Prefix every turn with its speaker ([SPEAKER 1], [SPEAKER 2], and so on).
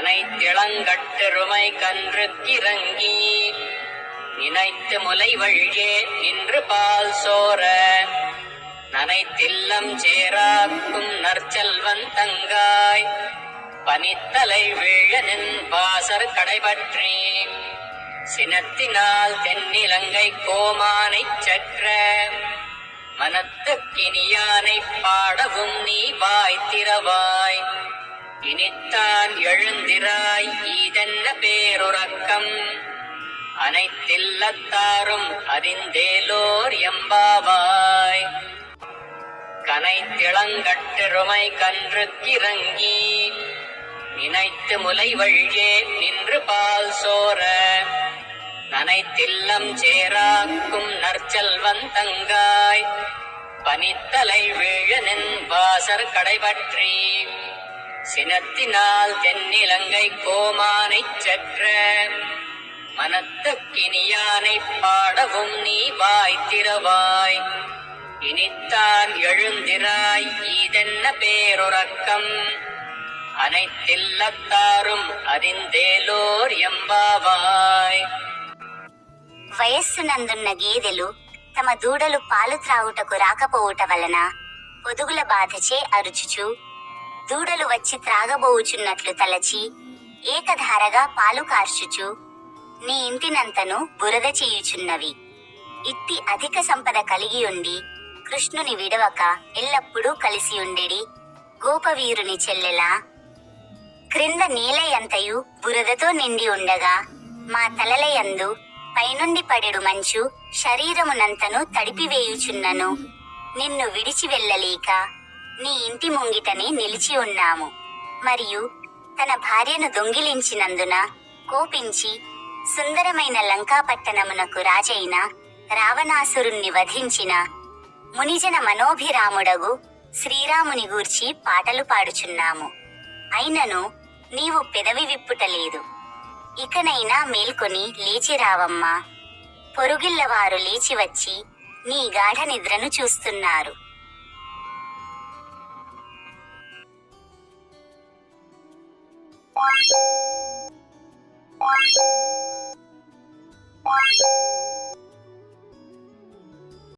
[SPEAKER 1] தனை திளங்கட்டெருமை கன்று கிறங்கி நினைத்து முலை வழியே நின்று பால் சோர நனைத்தில்லம் சேராக்கும் நற்செல்வன் தங்காய் பனித்தலை வீழனின் வாசர் கடைபற்றி சினத்தினால் தென்னிலங்கை கோமானைச் சற்ற மனத்துக்கினியானைப் பாடவும் நீ வாய்த்திரவாய். இனித்தான் எழுந்திராய் ஈதென்ன பேருறக்கம்? அனைத்தில்லத்தாரும் அறிந்தேலோர் எம்பாவாய். கனைத்திளங்கட்டெருமை கன்று கிறங்கி நினைத்து முலை வழியே நின்று பால் சோர நனைத்தில்லம் சேராக்கும் நற்செல்வன் தங்காய் பனித்தலை வீழனின் வாசர் கடைபற்றி. சினத்தினால் தென்னிலங்கை கோமானைச் சற்ற மனத்துக்கினியானைப் பாடவும் நீ வாய் திறவாய் இனித்தான் எழுந்திராய் ஈதென்ன பேருறக்கம் அனைத்தில்லத்தாரும் அறிந்தேலோர் எம்பாவாய்
[SPEAKER 2] వయస్సునందున్న గేదెలు తమ దూడలు పాలు త్రాగుటకు రాకపోవుట వలన పొదుగుల బాధచే అరుచుచు దూడలు వచ్చి త్రాగబోవుచున్నట్లు తలచి ఏకధారగా పాలు కార్చుచు నీ ఇంటినంతను బురద చేయుచున్నవి. ఇట్టి అధిక సంపద కలిగి ఉండి కృష్ణుని విడవక ఎల్లప్పుడూ కలిసి ఉండెడి గోపవీరుని చెల్లెలా. క్రింద నేలయంతయు బురదతో నిండి ఉండగా మా తలలయందు పైనుండి పడెడు మంచు శరీరమునంతను తడిపివేయుచున్నను. నిన్ను విడిచి వెళ్ళలేక నీ ఇంటి ముంగిటనే నిలిచి ఉన్నాము. మరియు తన భార్యను దొంగిలించినందున కోపించి సుందరమైన లంకాపట్టణమునకు రాజైన రావణాసురుణ్ణి వధించిన మునిజన మనోభిరాముడగు శ్రీరాముని గూర్చి పాటలు పాడుచున్నాము. అయినను నీవు పెదవి విప్పుటలేదు ఇకనైనా మేల్కొని లేచి రావమ్మా. పొరుగిల్లవారు లేచి వచ్చి నీ గాఢ నిద్రను చూస్తున్నారు.
[SPEAKER 3] Bye.